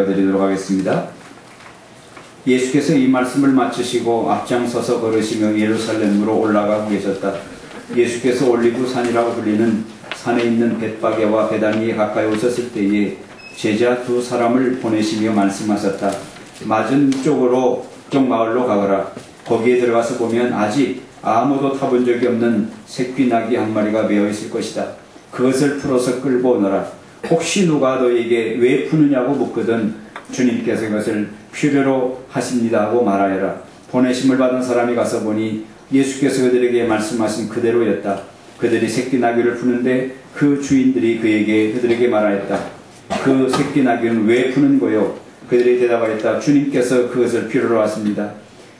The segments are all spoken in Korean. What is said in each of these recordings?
읽어드리도록 하겠습니다. 예수께서 이 말씀을 마치시고 앞장서서 걸으시며 예루살렘으로 올라가고 계셨다. 예수께서 올리브 산이라고 불리는 산에 있는 벳바게와 베다니에 가까이 오셨을 때에 제자 두 사람을 보내시며 말씀하셨다. 맞은 쪽으로 쪽 마을로 가거라. 거기에 들어가서 보면 아직 아무도 타본 적이 없는 새끼 나귀 한 마리가 메어 있을 것이다. 그것을 풀어서 끌고 오너라. 혹시 누가 너에게 왜 푸느냐고 묻거든 주님께서 이것을 필요로 하십니다 하고 말하여라. 보내심을 받은 사람이 가서 보니 예수께서 그들에게 말씀하신 그대로였다. 그들이 새끼 나귀를 푸는데 그 주인들이 그에게 그들에게 말하였다. 그 새끼 나귀는 왜 푸는 거요? 그들이 대답하였다. 주님께서 그것을 필요로 하십니다.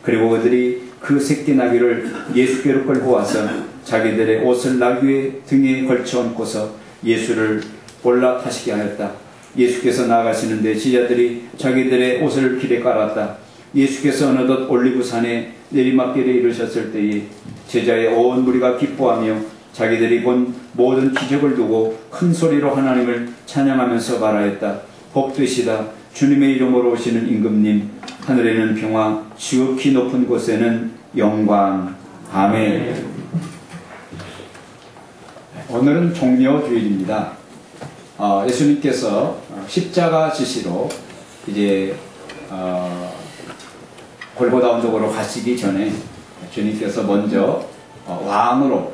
그리고 그들이 그 새끼 나귀를 예수께로 끌고 와서 자기들의 옷을 나귀의 등에 걸쳐 얹고서 예수를 올라타시게 하였다. 예수께서 나가시는데 지자들이 자기들의 옷을 길에 깔았다. 예수께서 어느덧 올리브산에 내리막길에 이르셨을 때에 제자의 온 무리가 기뻐하며 자기들이 본 모든 기적을 두고 큰 소리로 하나님을 찬양하면서 말하였다. 복되시다. 주님의 이름으로 오시는 임금님. 하늘에는 평화, 지극히 높은 곳에는 영광. 아멘. 오늘은 종려 주일입니다. 어, 예수님께서 십자가 지시로 이제 어, 골고다 언덕으로 가시기 전에 주님께서 먼저 어, 왕으로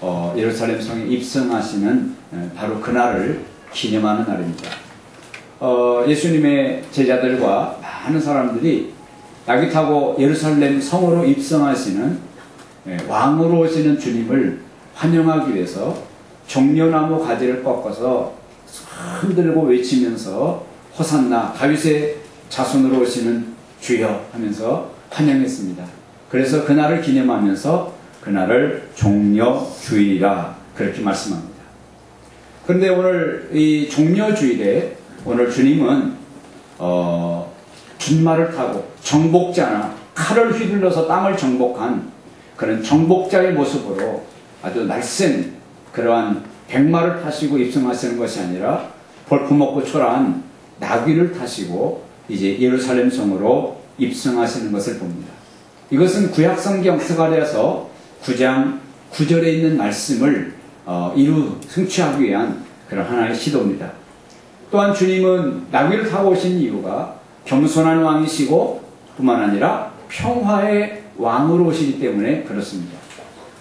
어, 예루살렘 성에 입성하시는 바로 그날을 기념하는 날입니다. 어, 예수님의 제자들과 많은 사람들이 낙이 타고 예루살렘 성으로 입성하시는 예, 왕으로 오시는 주님을 환영하기 위해서 종려나무 가지를 꺾어서 흔들고 외치면서 호산나 다윗의 자손으로 오시는 주여 하면서 환영했습니다. 그래서 그날을 기념하면서 그날을 종려주일이라 그렇게 말씀합니다. 그런데 오늘 이 종려주일에 오늘 주님은 어, 준말을 타고 정복자나 칼을 휘둘러서 땅을 정복한 그런 정복자의 모습으로 아주 날쌘 그러한 백마를 타시고 입성하시는 것이 아니라 볼품없고 초라한 나귀를 타시고 이제 예루살렘 성으로 입성하시는 것을 봅니다. 이것은 구약성경 스가랴서 9장 9절에 있는 말씀을 어, 이루 성취하기 위한 그런 하나의 시도입니다. 또한 주님은 나귀를 타고 오신 이유가 겸손한 왕이시고 뿐만 아니라 평화의 왕으로 오시기 때문에 그렇습니다.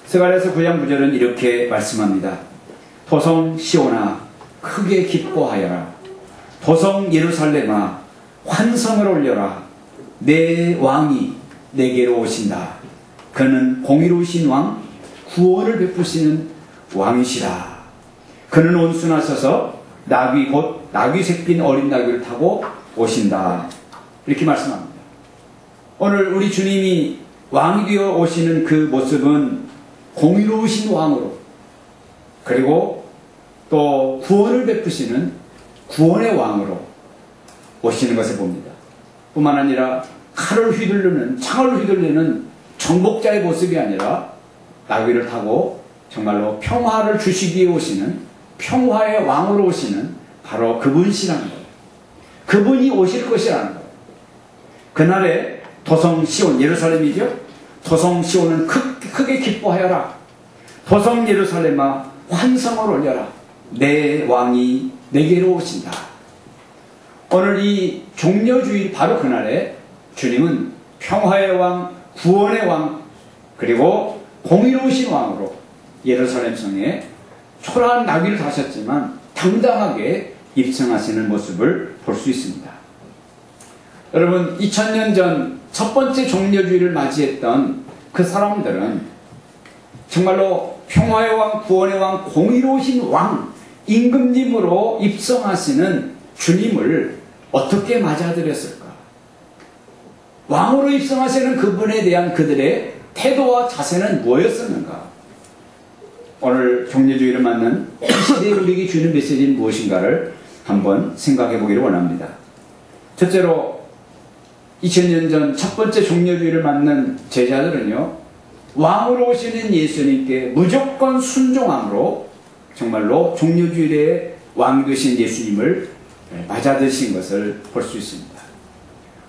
스가랴서 9장 9절은 이렇게 말씀합니다. 도성 시오나 크게 기뻐하여라. 도성 예루살렘아 환성을 올려라. 내 왕이 내게로 오신다. 그는 공의로우신 왕, 구원을 베푸시는 왕이시라. 그는 온순하셔서 나귀 곧 나귀 새낀 어린 나귀를 타고 오신다. 이렇게 말씀합니다. 오늘 우리 주님이 왕이 되어 오시는 그 모습은 공의로우신 왕으로 그리고 또 구원을 베푸시는 구원의 왕으로 오시는 것을 봅니다. 뿐만 아니라 칼을 휘둘르는 창을 휘둘르는 정복자의 모습이 아니라 나귀를 타고 정말로 평화를 주시기 위해 오시는 평화의 왕으로 오시는 바로 그분이시라는 거예요. 그분이 오실 것이라는 거예요. 그날에 도성 시온 예루살렘이죠. 도성 시온은 크, 크게 기뻐하여라. 도성 예루살렘아 환성을 올려라. 내 왕이 내게로 오신다. 오늘 이 종려주일 바로 그날에 주님은 평화의 왕, 구원의 왕, 그리고 공의로우신 왕으로 예루살렘 성에 초라한 나귀를 타셨지만 당당하게 입성하시는 모습을 볼 수 있습니다. 여러분 2000년 전 첫 번째 종려주의를 맞이했던 그 사람들은 정말로 평화의 왕, 구원의 왕, 공의로우신 왕, 임금님으로 입성하시는 주님을 어떻게 맞아들였을까? 왕으로 입성하시는 그분에 대한 그들의 태도와 자세는 뭐였었는가? 오늘 종려주의를 맞는 시대에 우리에게 주는 메시지는 무엇인가를 한번 생각해 보기를 원합니다. 첫째로 2000년 전 첫 번째 종려주의를 맞는 제자들은요, 왕으로 오시는 예수님께 무조건 순종함으로 정말로 종려주일에 왕이 되신 예수님을 맞아드신 것을 볼 수 있습니다.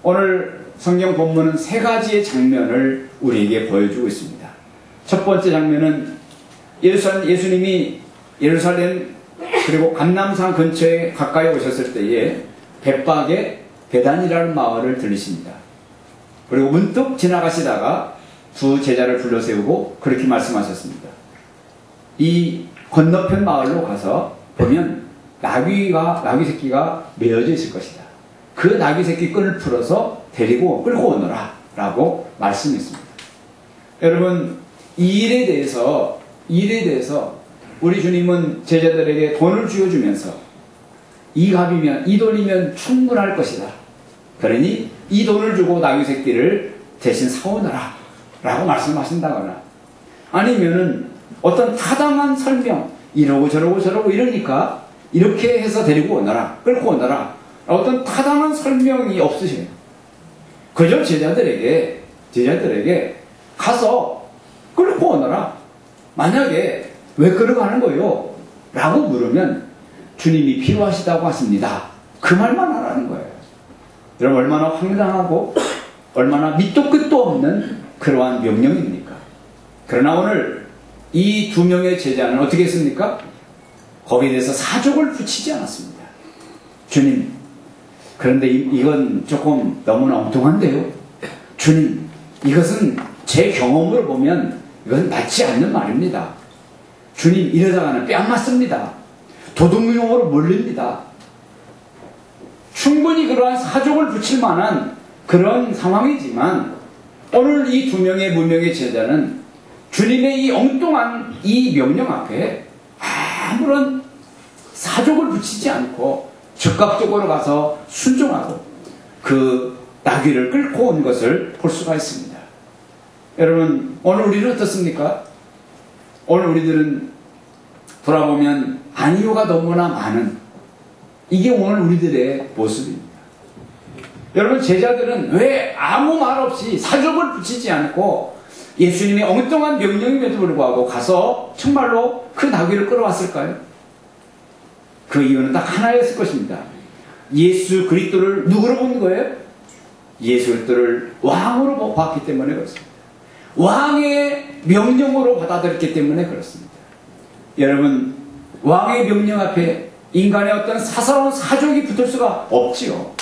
오늘 성경 본문은 세 가지의 장면을 우리에게 보여주고 있습니다. 첫 번째 장면은 예루살렘, 예수님이 예루살렘 그리고 감남산 근처에 가까이 오셨을 때에 벳박에 베단이라는 마을을 들리십니다. 그리고 문득 지나가시다가 두 제자를 불러 세우고 그렇게 말씀하셨습니다. 이 건너편 마을로 가서 보면 나귀가 나귀 새끼가 메어져 있을 것이다. 그 나귀 새끼 끈을 풀어서 데리고 끌고 오너라 라고 말씀했습니다. 여러분 이 일에 대해서 이 일에 대해서 우리 주님은 제자들에게 돈을 쥐어주면서 이 값이면 이 돈이면 충분할 것이다. 그러니 이 돈을 주고 나귀 새끼를 대신 사오너라 라고 말씀하신다거나 아니면은 어떤 타당한 설명 이러고 저러고 저러고 이러니까 이렇게 해서 데리고 오너라 끌고 오너라 어떤 타당한 설명이 없으시네요. 그저 제자들에게 제자들에게 가서 끌고 오너라 만약에 왜 끌어가는 거요? 라고 물으면 주님이 필요하시다고 하십니다. 그 말만 하라는 거예요. 여러분 얼마나 황당하고 얼마나 밑도 끝도 없는 그러한 명령입니까? 그러나 오늘 이 두 명의 제자는 어떻게 했습니까? 거기에 대해서 사족을 붙이지 않았습니다. 주님, 그런데 이, 건 조금 너무나 엉뚱한데요? 주님, 이것은 제 경험으로 보면 이건 맞지 않는 말입니다. 주님, 이러다가는 뺨 맞습니다. 도둑용으로 몰립니다. 충분히 그러한 사족을 붙일 만한 그런 상황이지만 오늘 이 두 명의 무명의 제자는 주님의 이 엉뚱한 이 명령 앞에 아무런 사족을 붙이지 않고 즉각적으로 가서 순종하고 그 나귀를 끌고 온 것을 볼 수가 있습니다. 여러분 오늘 우리는 어떻습니까? 오늘 우리들은 돌아보면 아니요가 너무나 많은 이게 오늘 우리들의 모습입니다. 여러분 제자들은 왜 아무 말 없이 사족을 붙이지 않고 예수님의 엉뚱한 명령임에도 불구하고 가서 정말로 그 나귀를 끌어왔을까요? 그 이유는 딱 하나였을 것입니다. 예수 그리스도를 누구로 본 거예요? 예수 그리스도를 왕으로 봤기 때문에 그렇습니다. 왕의 명령으로 받아들였기 때문에 그렇습니다. 여러분 왕의 명령 앞에 인간의 어떤 사사로운 사족이 붙을 수가 없지요.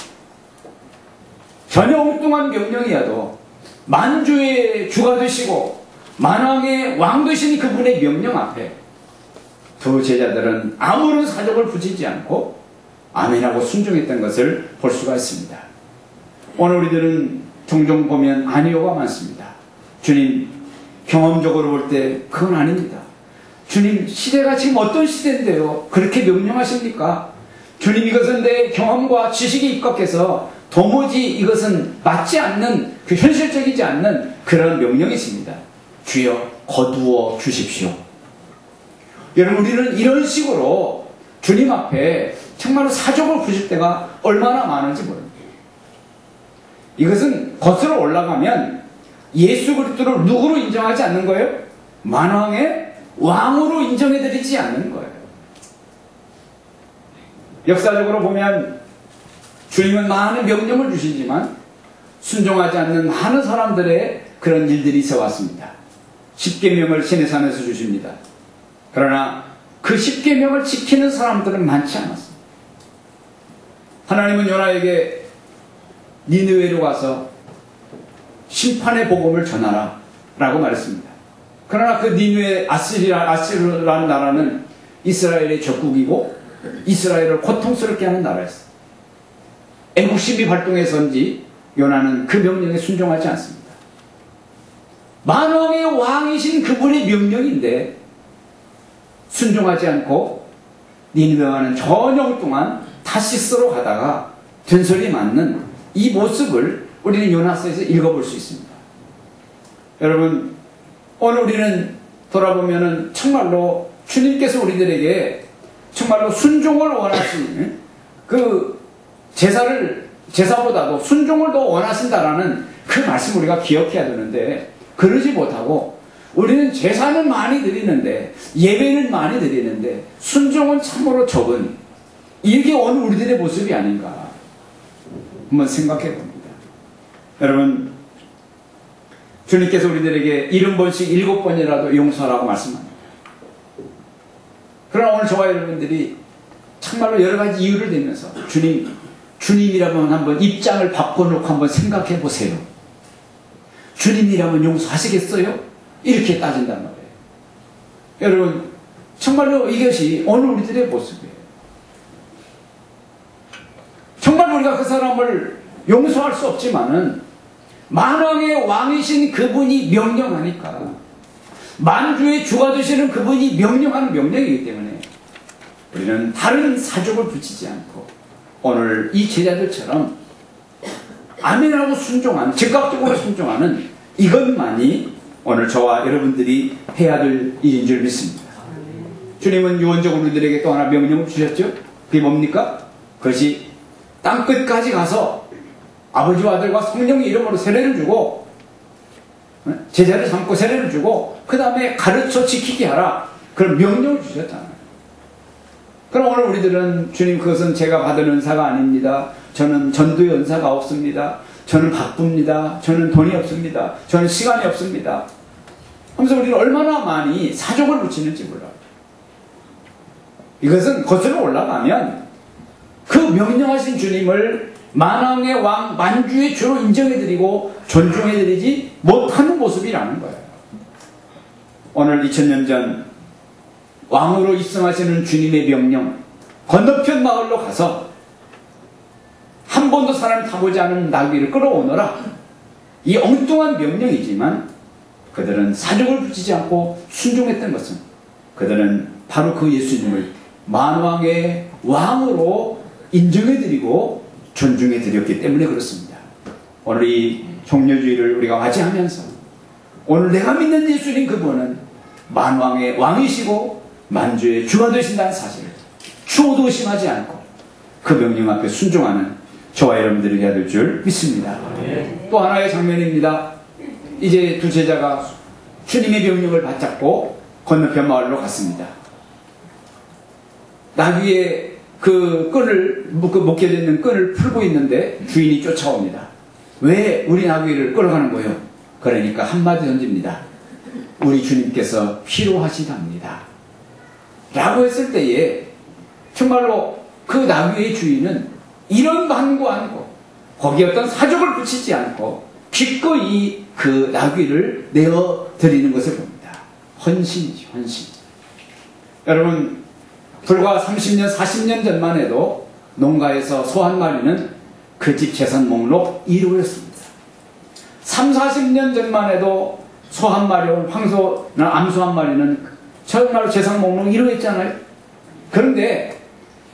전혀 엉뚱한 명령이어도 만주의 주가 되시고 만왕의 왕 되신 그분의 명령 앞에 두 제자들은 아무런 사족을 붙이지 않고 아멘하고 순종했던 것을 볼 수가 있습니다. 오늘 우리들은 종종 보면 아니오가 많습니다. 주님 경험적으로 볼 때 그건 아닙니다. 주님 시대가 지금 어떤 시대인데요? 그렇게 명령하십니까? 주님 이것은 내 경험과 지식이 입각해서 도무지 이것은 맞지 않는 그 현실적이지 않는 그런 명령이십니다. 주여 거두어 주십시오. 여러분 우리는 이런 식으로 주님 앞에 정말로 사족을 부실 때가 얼마나 많은지 모릅니다. 이것은 겉으로 올라가면 예수 그리스도를 누구로 인정하지 않는 거예요? 만왕의 왕으로 인정해드리지 않는 거예요. 역사적으로 보면 주님은 많은 명령을 주시지만 순종하지 않는 많은 사람들의 그런 일들이 있어 왔습니다. 십계명을 신의 산에서 주십니다. 그러나 그 십계명을 지키는 사람들은 많지 않았습니다. 하나님은 요나에게 니느웨로 가서 심판의 복음을 전하라 라고 말했습니다. 그러나 그 니느웨 아시리라, 아시르라는 나라는 이스라엘의 적국이고 이스라엘을 고통스럽게 하는 나라였습니다. 애국심이 발동해서인지 요나는 그 명령에 순종하지 않습니다. 만왕의 왕이신 그분의 명령인데 순종하지 않고 니느웨와는 전혀 동안 타시스로 가다가 된소리 맞는 이 모습을 우리는 요나서에서 읽어볼 수 있습니다. 여러분 오늘 우리는 돌아보면은 정말로 주님께서 우리들에게 정말로 순종을 원하시는 그 제사를 제사보다도 순종을 더 원하신다라는 그 말씀 우리가 기억해야 되는데 그러지 못하고 우리는 제사는 많이 드리는데 예배는 많이 드리는데 순종은 참으로 적은 이게 오늘 우리들의 모습이 아닌가 한번 생각해 봅니다. 여러분 주님께서 우리들에게 일흔 번씩 일곱 번이라도 용서하라고 말씀합니다. 그러나 오늘 저와 여러분들이 정말로 여러 가지 이유를 대면서 주님, 주님이라면 한번 입장을 바꿔놓고 한번 생각해 보세요. 주님이라면 용서하시겠어요? 이렇게 따진단 말이에요. 여러분, 정말로 이것이 오늘 우리들의 모습이에요. 정말 우리가 그 사람을 용서할 수 없지만은 만왕의 왕이신 그분이 명령하니까 만주의 주가 되시는 그분이 명령하는 명령이기 때문에 우리는 다른 사족을 붙이지 않고 오늘 이 제자들처럼 아멘하고 순종하는 즉각적으로 순종하는 이것만이 오늘 저와 여러분들이 해야 될 일인 줄 믿습니다. 주님은 유언적으로 우리들에게 또 하나 명령을 주셨죠. 그게 뭡니까? 그것이 땅끝까지 가서 아버지와 아들과 성령의 이름으로 세례를 주고 제자를 삼고 세례를 주고 그 다음에 가르쳐 지키게 하라 그런 명령을 주셨잖아요. 그럼 오늘 우리들은 주님 그것은 제가 받은 은사가 아닙니다. 저는 전도의 은사가 없습니다. 저는 바쁩니다. 저는 돈이 없습니다. 저는 시간이 없습니다. 하면서 우리는 얼마나 많이 사족을 붙이는지 몰라요. 이것은 거슬러 올라가면 그 명령하신 주님을 만왕의 왕, 만주의 주로 인정해드리고 존중해드리지 못하는 모습이라는 거예요. 오늘 2000년 전 왕으로 입성하시는 주님의 명령, 건너편 마을로 가서 한 번도 사람이 타보지 않은 나귀를 끌어오너라. 이 엉뚱한 명령이지만 그들은 사족을 붙이지 않고 순종했던 것은 그들은 바로 그 예수님을 만왕의 왕으로 인정해드리고 존중해드렸기 때문에 그렇습니다. 오늘 이 종려주의를 우리가 맞이하면서 오늘 내가 믿는 예수님 그분은 만왕의 왕이시고 만주의 주가 되신다는 사실을 추호도 심하지 않고 그 명령 앞에 순종하는 저와 여러분들이 해야 될 줄 믿습니다. 네. 또 하나의 장면입니다. 이제 두 제자가 주님의 명령을 받잡고 건너편 마을로 갔습니다. 나귀의 그 끈을 그 묶여져 있는 끈을 풀고 있는데 주인이 쫓아옵니다. 왜 우리 나귀를 끌어가는 거예요? 그러니까 한마디 던집니다. 우리 주님께서 필요하시답니다. 라고 했을 때에 정말로 그 나귀의 주인은 이런 반구 않고 거기에 어떤 사족을 붙이지 않고 기꺼이 그 나귀를 내어 드리는 것을 봅니다. 헌신이지, 헌신. 여러분, 불과 30년, 40년 전만 해도 농가에서 소 한 마리는 그 집 재산 목록 1호였습니다. 3, 40년 전만 해도 소 한 마리, 황소나 암소 한 마리는 정말로 재산 목록 1호였잖아요. 그런데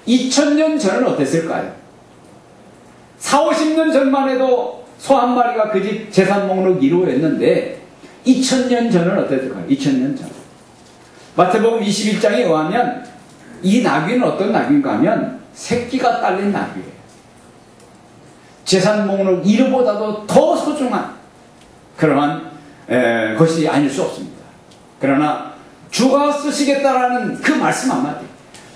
2000년 전은 어땠을까요? 4, 50년 전만 해도 소 한 마리가 그 집 재산 목록 1호였는데 2000년 전은 어땠을까요? 2000년 전. 마태복음 21장에 의하면 이 나귀는 어떤 나귀인가 하면 새끼가 딸린 나귀예요. 재산 목록 1호보다도 더 소중한 그러한 에, 것이 아닐 수 없습니다. 그러나 주가 쓰시겠다라는 그 말씀 한마디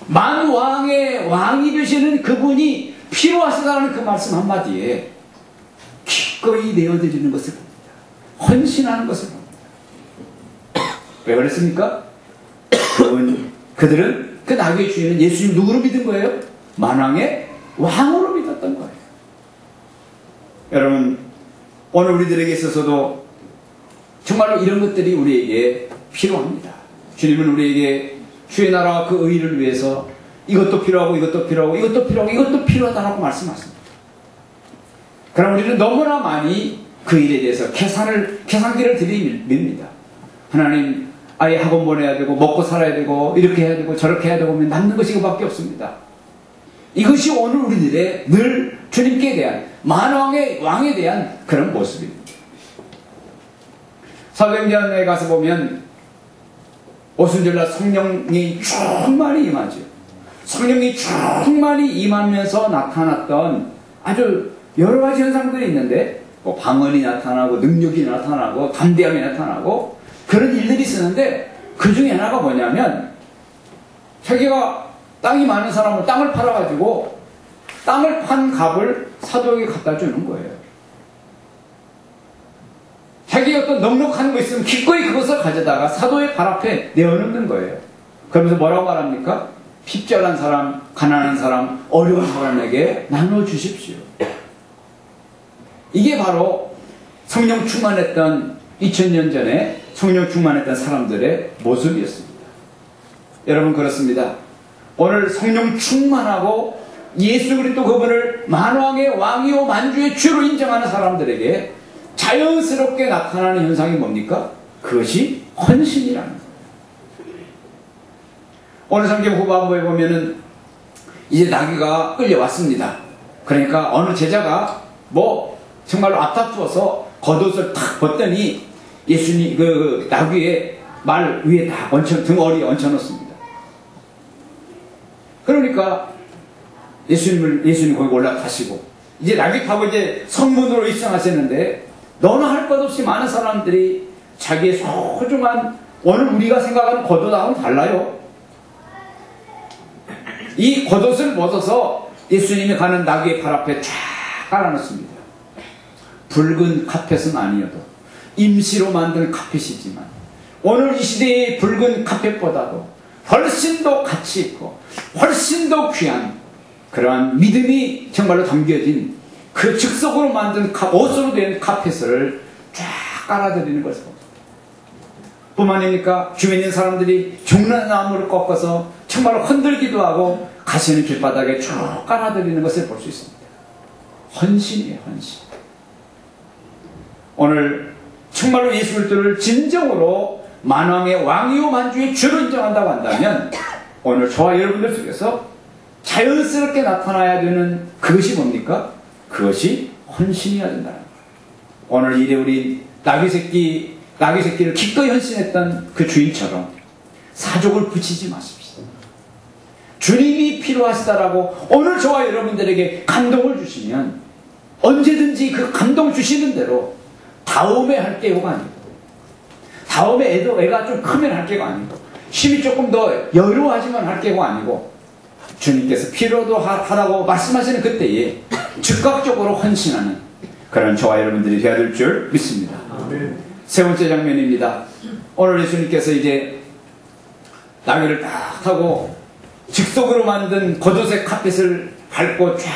만 왕의 왕이 되시는 그분이 필요하시다는 그 말씀 한마디에 기꺼이 내어드리는 것을 봅니다. 헌신하는 것을 봅니다. 왜 그랬습니까? 그들은 그 나귀의 주인은 예수님 누구로 믿은 거예요? 만왕의 왕으로 믿었던 거예요. 여러분, 오늘 우리들에게 있어서도 정말로 이런 것들이 우리에게 필요합니다. 주님은 우리에게 주의 나라와 그 의를 위해서 이것도 필요하고 이것도 필요하고 이것도 필요하고 이것도 필요하다라고 말씀하십니다. 그럼 우리는 너무나 많이 그 일에 대해서 계산을 계산기를 들이밉니다. 하나님 아예 학원 보내야 되고 먹고 살아야 되고 이렇게 해야 되고 저렇게 해야 되고 남는 것이 이거밖에 없습니다. 이것이 오늘 우리들의 늘 주님께 대한 만왕의 왕에 대한 그런 모습입니다. 사도행전에 가서 보면 오순절날 성령이 충만히 임하죠. 성령이 충만히 임하면서 나타났던 아주 여러 가지 현상들이 있는데 뭐 방언이 나타나고 능력이 나타나고 담대함이 나타나고 그런 일들이 있었는데 그 중에 하나가 뭐냐면 자기가 땅이 많은 사람은 땅을 팔아가지고 땅을 판 값을 사도에게 갖다 주는 거예요. 자기 어떤 넉넉한 거 있으면 기꺼이 그것을 가져다가 사도의 발 앞에 내어놓는 거예요. 그러면서 뭐라고 말합니까? 핍절한 사람, 가난한 사람, 어려운 사람에게 나눠 주십시오. 이게 바로 성령 충만했던 2000년 전에 성령 충만했던 사람들의 모습이었습니다. 여러분 그렇습니다. 오늘 성령 충만하고 예수 그리스도 그분을 만왕의 왕이요 만주의 주로 인정하는 사람들에게 자연스럽게 나타나는 현상이 뭡니까? 그것이 헌신이라는 거예요. 오늘 성경 후반부에 보면은 이제 나귀가 끌려왔습니다. 그러니까 어느 제자가 뭐 정말로 앞다투어서 겉옷을 탁 벗더니 예수님 그, 그 나귀의 말 위에 다 얹혀 등어리 얹혀놓습니다. 그러니까 예수님을 예수님 거기 올라가시고 이제 나귀 타고 이제 성문으로 입성하셨는데 너나 할 것 없이 많은 사람들이 자기의 소중한 오늘 우리가 생각하는 겉옷하고는 달라요. 이 겉옷을 벗어서 예수님이 가는 나귀의 발 앞에 쫙 깔아놓습니다. 붉은 카펫은 아니어도 임시로 만든 카펫이지만 오늘 이 시대의 붉은 카펫보다도 훨씬 더 가치 있고 훨씬 더 귀한 그러한 믿음이 정말로 담겨진 그 즉석으로 만든 카, 옷으로 된 카펫을 쫙 깔아드리는 것을 뿐만 아니니까 주변에 있는 사람들이 종려나무를 꺾어서 정말로 흔들기도 하고 가시는 길바닥에 쭉 깔아드리는 것을 볼 수 있습니다. 헌신이에요, 헌신. 오늘 정말로 그리스도를 진정으로 만왕의 왕이요 만주의 주로 인정한다고 한다면 오늘 저와 여러분들 속에서 자연스럽게 나타나야 되는 그것이 뭡니까? 그것이 헌신이어야 된다는 거예요. 오늘 이래 우리 나귀 새끼 나귀 새끼를 기꺼이 헌신했던 그 주인처럼 사족을 붙이지 마십시오. 주님이 필요하시다라고 오늘 저와 여러분들에게 감동을 주시면 언제든지 그 감동 주시는 대로 다음에 할 게요가 아니고 다음에 애도 애가 좀 크면 할 게가 아니고 힘이 조금 더 여유하지만 할 게가 아니고 주님께서 필요도 하라고 말씀하시는 그때에 즉각적으로 헌신하는 그런 저와 여러분들이 되어야 될 줄 믿습니다. 세 번째 장면입니다. 오늘 예수님께서 이제 나귀를 딱 타고 즉석으로 만든 겉옷의 카펫을 밟고 쫙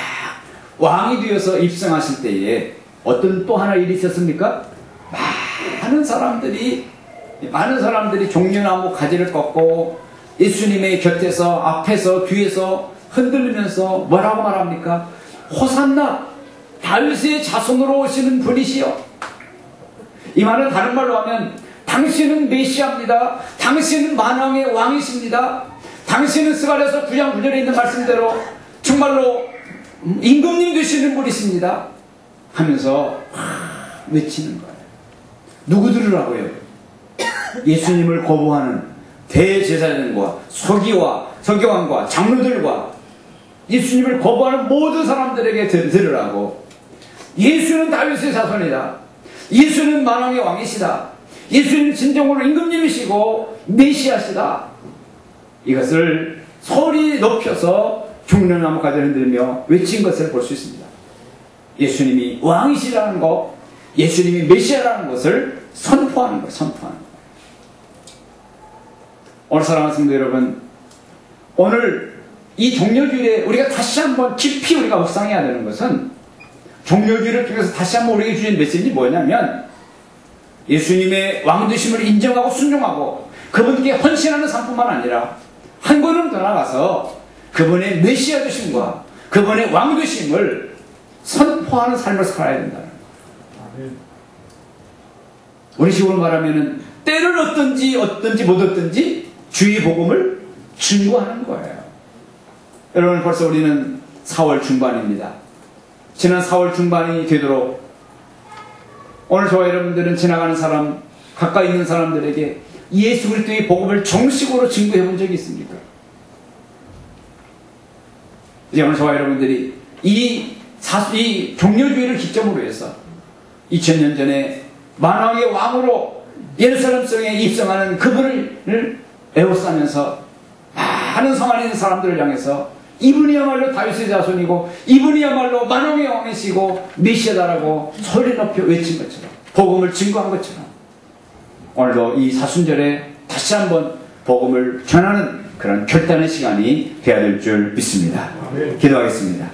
왕이 되어서 입성하실 때에 어떤 또 하나 일이 있었습니까? 많은 사람들이 많은 사람들이 종려나무 가지를 꺾고 예수님의 곁에서 앞에서 뒤에서 흔들리면서 뭐라고 말합니까? 호산나 다윗의 자손으로 오시는 분이시여 이 말은 다른 말로 하면 당신은 메시아입니다. 당신은 만왕의 왕이십니다. 당신은 스가랴서 9장 9절에 있는 말씀대로 정말로 임금님 되시는 분이십니다. 하면서 외치는 거예요. 누구들이라고요? 예수님을 거부하는 대제사장과 서기와 서기관과 장로들과 예수님을 거부하는 모든 사람들에게 들으라고 예수는 다윗의 자손이다. 예수는 만왕의 왕이시다. 예수님 진정으로 임금님이시고 메시아시다. 이것을 소리 높여서 중년나무 가지를 흔들며 외친 것을 볼 수 있습니다. 예수님이 왕이시라는 것, 예수님이 메시아라는 것을 선포하는 것, 선포하는 것. 오늘 사랑하는 성도 여러분, 오늘 이 종료주일에 우리가 다시 한번 깊이 우리가 묵상해야 되는 것은 종료주일을 통해서 다시 한번 우리에게 주신 메시지 뭐냐면 예수님의 왕되심을 인정하고 순종하고 그분께 헌신하는 삶뿐만 아니라 한 걸음 더 나가서 그분의 메시아 되심과 그분의 왕 되심을 선포하는 삶을 살아야 된다는. 우리 식으로 말하면은 때를 어떤지 어떤지 못 어떤지 주의 복음을 증거하는 거예요. 여러분 벌써 우리는 4월 중반입니다. 지난 4월 중반이 되도록 오늘 저와 여러분들은 지나가는 사람, 가까이 있는 사람들에게 예수 그리스도의 복음을 정식으로 증거해 본 적이 있습니까? 이제 오늘 저와 여러분들이 이, 사, 이 종료주의를 기점으로 해서 2000년 전에 만왕의 왕으로 예루살렘 성에 입성하는 그분을 에워싸면서 많은 성 안에 있는 사람들을 향해서 이분이야말로 다윗의 자손이고 이분이야말로 만왕의 왕이시고 메시아다라고 소리 높여 외친 것처럼 복음을 증거한 것처럼 오늘도 이 사순절에 다시 한번 복음을 전하는 그런 결단의 시간이 되어야 될 줄 믿습니다. 기도하겠습니다.